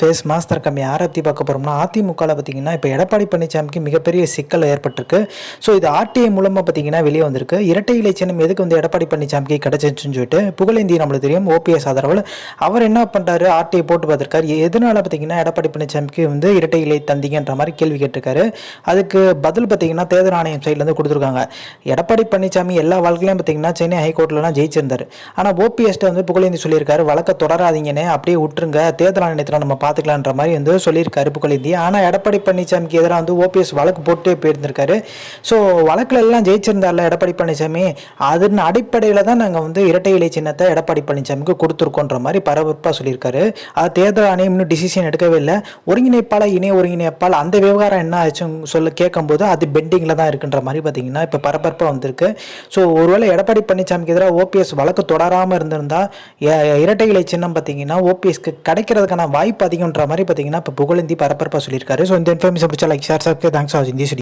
Face master கம்மி யாரை பற்றி பார்க்க போகிறோம்னா அதிமுகவில் பார்த்தீங்கன்னா இப்போ எடப்பாடி பழனிசாமிக்கு மிகப்பெரிய சிக்கல் ஏற்பட்டிருக்கு. ஸோ இது ஆர்டிஐ மூலமாக பார்த்தீங்கன்னா வெளியே வந்திருக்கு. இரட்டை இலை சின்னம் எதுக்கு வந்து எடப்பாடி பழனிசாமிக்கு கிடச்சிச்சுன்னு சொல்லிட்டு புகழேந்தி நம்மளுக்கு தெரியும் ஓபிஎஸ் ஆதரவில். அவர் என்ன பண்ணுறாரு ஆர்டிஐ போட்டு பார்த்துருக்காரு. எதனால பார்த்தீங்கன்னா எடப்பாடி பழனிசாமிக்கு வந்து இரட்டை இலை தந்திங்கன்ற மாதிரி கேள்வி கேட்டிருக்காரு. அதுக்கு பதில் பார்த்தீங்கன்னா தேர்தல் ஆணையம் சைட்லேருந்து கொடுத்துருக்காங்க. எடப்பாடி பழனிசாமி எல்லா வாழ்க்கையிலையும் பார்த்தீங்கன்னா சென்னை ஹைகோர்ட்லலாம் ஜெயிச்சிருந்தார். ஆனால் ஓபிஎஸ்ட்டை வந்து புகழேந்தி சொல்லியிருக்காரு வழக்கை தொடராதீங்கன்னு அப்படியே விட்டுருங்க. தேர்தல் ஆணையத்தில் நம்ம பார்த்துக்கலான்ற மாதிரி வந்து சொல்லியிருக்காரு புகழேந்தி ஆனால் எடப்பாடி பழனிசாமிக்கு எதிராக வந்து ஓபிஎஸ் வழக்கு போட்டே போயிருந்திருக்காரு. ஸோ வழக்கில் எல்லாம் ஜெயிச்சிருந்தார்ல எடப்பாடி பழனிசாமி? அதன் அடிப்படையில் தான் நாங்கள் வந்து இரட்டை இலை சின்னத்தை எடப்பாடி பழனிசாமிக்கு கொடுத்துருக்கோன்ற மாதிரி பரபரப்பாக சொல்லியிருக்காரு. அது தேர்தல் ஆணையம் இன்னும் டிசிஷன் எடுக்கவே இல்லை. ஒருங்கிணைப்பாளர் இணை ஒருங்கிணைப்பால் அந்த விவகாரம் என்ன ஆச்சுன்னு சொல்ல கேட்கும்போது அது பெண்டிங்கில் தான் இருக்குன்ற மாதிரி பார்த்தீங்கன்னா இப்போ பரபரப்பாக வந்திருக்கு. ஸோ ஒருவேளை எடப்பாடி பழனிசாமிக்கு எதிராக ஓபிஎஸ் வழக்கு தொடராமல் இருந்திருந்தா இரட்டை இலை சின்னம் பார்த்தீங்கன்னா ஓபிஎஸ்க்கு கிடைக்கிறதுக்கான வாய்ப்பு அதிகம்ன்ற மாதிரி பார்த்தீங்கன்னா இப்போ புகழேந்தி பரபரப்பாக சொல்லியிருக்காரு. ஸோ இந்த இன்ஃபர்மேஷன் பிடிச்சா லைக் ஷேர் சாப்பிட்டு தேங்க்ஸ் ஃபார் வாட்சிங்